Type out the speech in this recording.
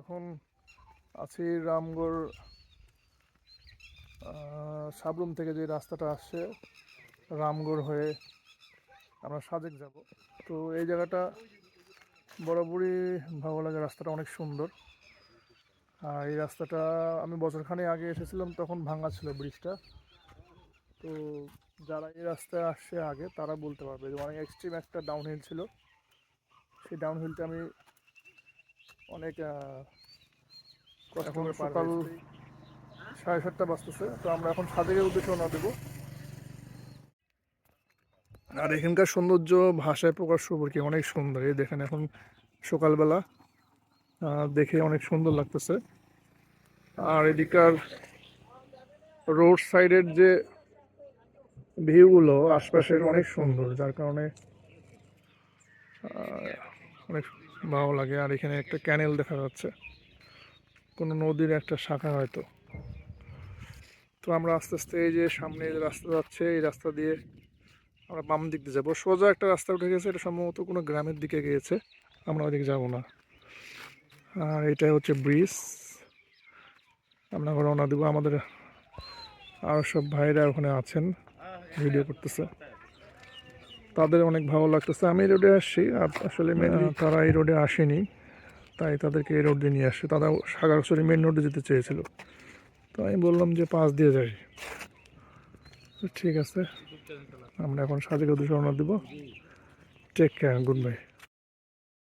এখন আছি রামগড় সাবরুম থেকে যে রাস্তাটা আসছে, রামগড় হয়ে আমরা সাজেক যাব। তো এই জায়গাটা বরাবরই ভালো লাগে, রাস্তাটা অনেক সুন্দর। আর এই রাস্তাটা আমি বছরখানে আগে এসেছিলাম, তখন ভাঙা ছিল ব্রিজটা। তো যারা এই রাস্তায় আসছে আগে, তারা বলতে পারবে যে অনেক এক্সট্রিম একটা ডাউনহিল ছিল। সেই ডাউনহিলটা আমি অনেক কষ্ট করে সকাল সাড়ে সাতটা বাজতেছে তো আমরা এখন সাজেকের উদ্দেশ্যে রওনা দেবো। আর এখানকার সৌন্দর্য ভাষায় প্রকাশ করব কি অনেক সুন্দর। এই দেখেন এখন সকালবেলা দেখে অনেক সুন্দর লাগতেছে। আর এদিকার রোড সাইডের যে ভিউগুলো আশপাশের অনেক সুন্দর যার কারণে অনেক ভালো লাগে, আর এখানে একটা ক্যানেল দেখা যাচ্ছে। কোনো নদীর একটা শাখা হয়তো। তো আমরা আস্তে আস্তে এই যে সামনে যে রাস্তা যাচ্ছে, এই রাস্তা দিয়ে আমরা বাম দিক দিয়ে যাব। সোজা একটা রাস্তা উঠে গেছে, এটা সম্ভবত কোনো গ্রামের দিকে গিয়েছে। আমরা ওইদিকে যাব না। আর এটা হচ্ছে ব্রিজ। আমরা রওনা দেবো। আমাদের আরও সব ভাইরা ওখানে আছেন, ভিডিও করতেছে। তাদের অনেক ভালো লাগতেছে। আমি এই রোডে আসছি আর আসলে তারা এই রোডে আসেনি তাই তাদেরকে এই রোড দিয়ে নিয়ে আসছে। তারা সাগরসরি মেন রোডে যেতে চেয়েছিল। তো আমি বললাম যে পাশ দিয়ে যাই। তো ঠিক আছে আমরা এখন সাজেকে দুশো দেবো। Take care good bye